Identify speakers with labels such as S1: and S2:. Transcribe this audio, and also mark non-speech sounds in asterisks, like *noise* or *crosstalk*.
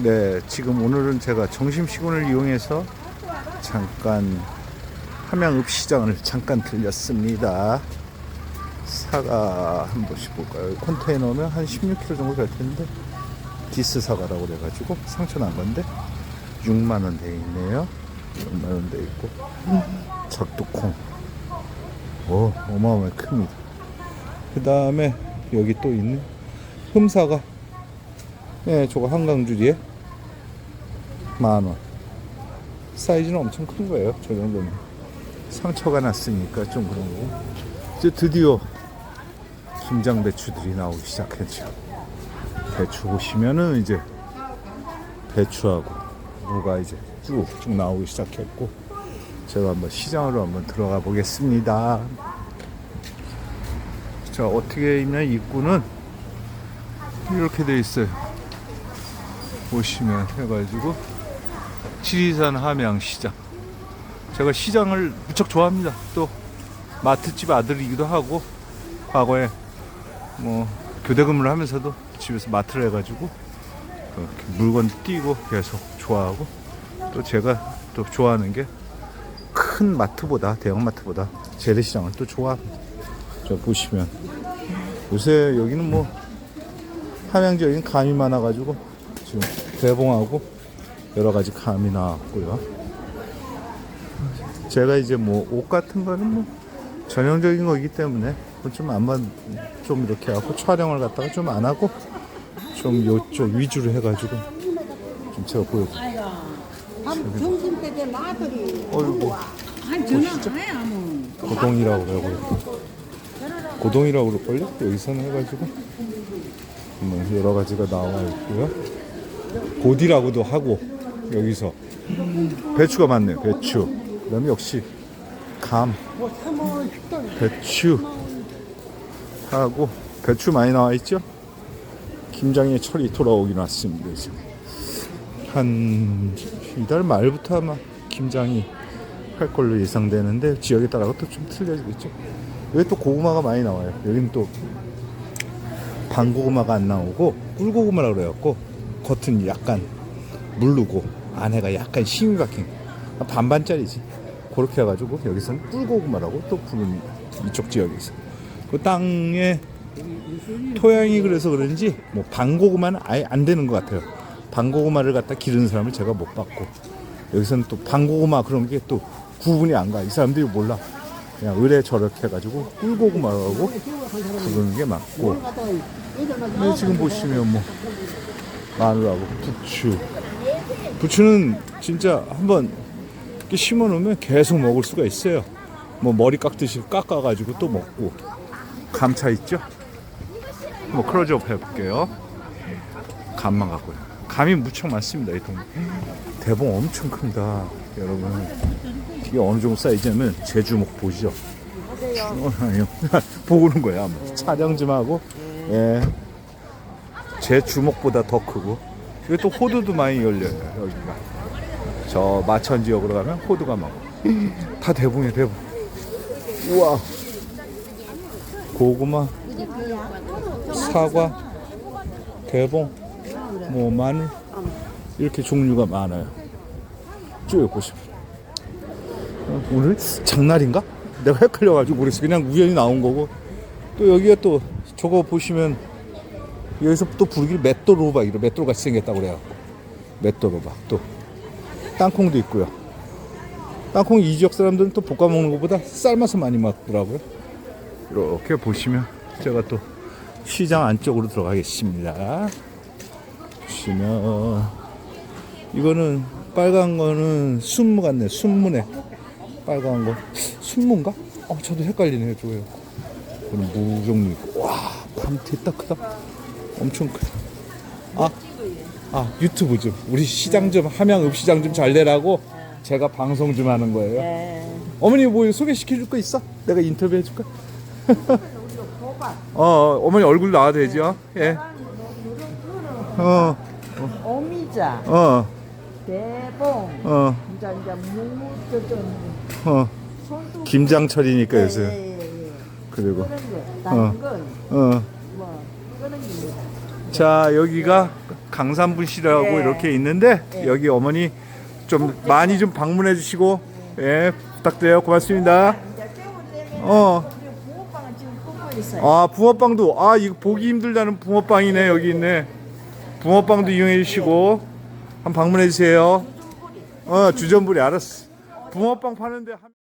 S1: 네, 지금 오늘은 제가 점심시간을 이용해서 잠깐 함양읍시장을 잠깐 들렸습니다. 사과 한 번씩 볼까요? 컨테이너면 한 16kg 정도 될 텐데 디스 사과라고 그래가지고 상처 난 건데 6만 원돼 있네요. 6만 원돼 있고 작두콩, 오 어마어마하게 큽니다. 그 다음에 여기 또 있네 흠사과. 네, 저거 한강줄이에 만 원. 사이즈는 엄청 큰 거예요. 저 정도면 상처가 났으니까 좀 그런 거고. 이제 드디어 김장 배추들이 나오기 시작했죠. 배추 보시면은 이제 배추하고 무가 이제 쭉쭉 나오기 시작했고 제가 한번 시장으로 한번 들어가 보겠습니다. 자 어떻게 있냐 입구는 이렇게 돼 있어요. 보시면 해가지고 지리산 함양시장. 제가 시장을 무척 좋아합니다. 또 마트집 아들이기도 하고 과거에 뭐 교대 근무를 하면서도 집에서 마트를 해가지고 물건 띄고 계속 좋아하고 또 제가 또 좋아하는 게 큰 마트보다 대형 마트보다 재래시장을 또 좋아합니다. 저 보시면 요새 여기는 뭐 함양지 여기는 감이 많아가지고 지금 대봉하고 여러 가지 감이 나왔고요. 제가 이제 뭐 옷 같은 거는 뭐 전형적인 거기 때문에 좀 안만 좀 이렇게 하고 촬영을 갖다가 좀 안 하고 좀 요쪽 위주로 해가지고 좀 제가 보여드릴게요.
S2: 점심 때된 아들이
S1: 어이구
S2: 한 전화.
S1: 고동이라고 그러고 고동이라고 그럴걸요? 여기서는 해가지고 뭐 여러 가지가 나와 있고요. 고디라고도 하고 여기서 배추가 많네요. 배추. 그다음에 역시 감, 배추 하고 배추 많이 나와 있죠? 김장의 철이 돌아오긴 왔습니다. 한 이달 말부터 아마 김장이 할 걸로 예상되는데 지역에 따라 또 좀 틀려지겠죠. 여기 또 고구마가 많이 나와요. 여기는 또 반고구마가 안 나오고 꿀고구마라고 그래갖고 겉은 약간 물르고 안에가 약간 심이 박힌 반반짜리지. 그렇게 해가지고 여기서는 꿀고구마라고 또 부릅니다. 이쪽 지역에서. 그 땅에 토양이 그래서 그런지 뭐 반고구마는 아예 안 되는 것 같아요. 반고구마를 갖다 기르는 사람을 제가 못 봤고 여기서는 또 반고구마 그런 게 또 구분이 안 가. 이 사람들이 몰라. 그냥 의뢰 저렇게 해가지고 꿀고구마라고 부르는 게 맞고 네, 지금 보시면 뭐 마늘하고 부추 부추는 진짜 한번 이렇게 심어 놓으면 계속 먹을 수가 있어요 뭐 머리 깎듯이 깎아 가지고 또 먹고 감차 있죠 뭐 클로즈업 해 볼게요 감만 갖고요 감이 무척 많습니다 이 동네 대봉 엄청 큽니다 여러분 이게 어느 정도 사이즈냐면 제 주먹 보시죠 어, 아니요. 보고는 거야. 한번. 촬영 좀 하고. 예. 제 주먹보다 더 크고. 여기 또 호두도 많이 열려요. 여기가. 저 마천 지역으로 가면 호두가 많고. 다 대봉이에요, 대봉. 우와. 고구마, 사과, 대봉, 뭐 마늘 이렇게 종류가 많아요. 쭉 보시면. 어, 오늘 장날인가? 내가 헷갈려가지고 모르겠어. 그냥 우연히 나온 거고. 또 여기가 또 저거 보시면 여기서 또 부르기를 맷도로박 이러 맷도로 같이 생겼다고 그래요. 맷도로박 또 땅콩도 있고요. 땅콩 이 지역 사람들은 또 볶아 먹는 것보다 삶아서 많이 먹더라고요. 이렇게 보시면 제가 또 시장 안쪽으로 들어가겠습니다. 보시면 이거는 빨간 거는 순무 같네. 순무네. 빨간 거 순무인가? 어 저도 헷갈리네요 저거요 그럼 무 종류 있고 와 밤티 딱 크다 엄청 크다 아, 아 유튜브 좀 우리 시장 좀 함양 읍시장 좀 잘 되라고 제가 방송 좀 하는 거예요
S2: 네.
S1: 어머니 뭐 소개시켜 줄 거 있어? 내가 인터뷰 해줄까? *laughs* 어, 어 어머니 얼굴 나와도 되죠? 예. 어,
S2: 오미자,
S1: 어,
S2: 대봉,
S1: 어,
S2: 이제 이제 무, 저좀
S1: 어.
S2: 손도
S1: 김장철이니까 요새.
S2: 예, 예, 예.
S1: 그리고,
S2: 그런 거, 당근,
S1: 어. 자, 여기가 강산분실하고
S2: 네.
S1: 이렇게 있는데
S2: 네.
S1: 여기 어머니 좀 많이 좀 방문해 주시고 예 부탁드려요 고맙습니다
S2: 이제 되면
S1: 어.
S2: 우리 붕어빵은 지금 굽고 있어요.
S1: 아 붕어빵도 아 이거 보기 힘들다는 붕어빵이네 여기 있네 붕어빵도 이용해 주시고 한번 방문해 주세요 어 주전부리 알았어 붕어빵 파는데 한...